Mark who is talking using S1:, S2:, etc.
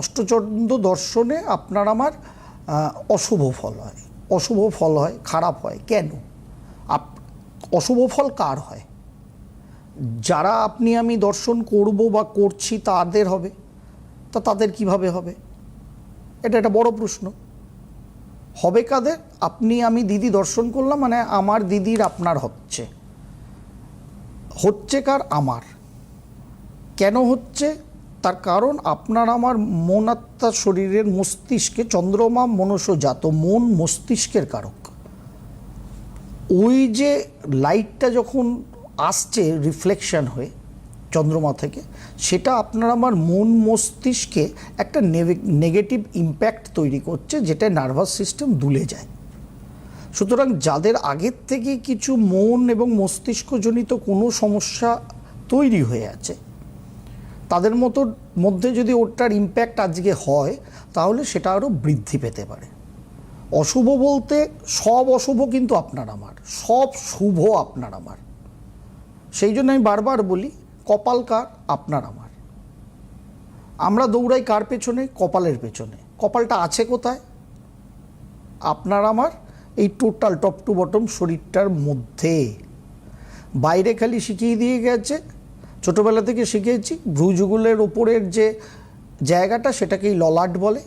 S1: অষ্টচন্দ্র দর্শনে আপনার আমার অশুভ ফল হয়। অশুভ ফল হয়, খারাপ হয়। কেন? আপ, অশুভ ফল কার হয়? যারা আপনি আমি দর্শন করব বা করছি তাদের হবে। তা তাদের কীভাবে হবে? এটা একটা বড় প্রশ্ন। হবে কাদের? আপনি আমি দিদি দর্শন করলাম মানে আমার দিদির আপনার হচ্ছে। হচ্ছে কার? আমার। কেন হচ্ছে? তার কারণ আপনার আমার মন আত্মা শরীরের মস্তিষ্কে চন্দ্রমা মনসজাত মন মস্তিষ্কের কারক। ওই যে লাইটটা যখন আসছে রিফ্লেকশন হয়ে চন্দ্রমা থেকে, সেটা আপনার আমার মন মস্তিষ্কে একটা নেগেটিভ ইম্প্যাক্ট তৈরি করছে যেটা নার্ভাস সিস্টেম দুলে যায়। সুতরাং যাদের আগের থেকে কিছু মন এবং মস্তিষ্কজনিত কোনো সমস্যা তৈরি হয়ে আছে তাদের মতো মধ্যে যদি ওটার ইম্প্যাক্ট আজকে হয়, তাহলে সেটা আরও বৃদ্ধি পেতে পারে। অশুভ বলতে সব অশুভ কিন্তু আপনার আমার, সব শুভ আপনার আমার। সেই জন্য আমি বারবার বলি, কপাল কার আপনার আমার। আমরা দৌড়াই কার পেছনে? কপালের পেছনে। কপালটা আছে কোথায়? আপনার আমার এই টোটাল টপ টু বটম শরীরটার মধ্যে। বাইরে খালি শিখিয়ে দিয়ে গেছে ছোটবেলা থেকে শিখেছি ভ্রুযুগলের ওপরের যে জায়গাটা সেটাকেই ললাট বলে।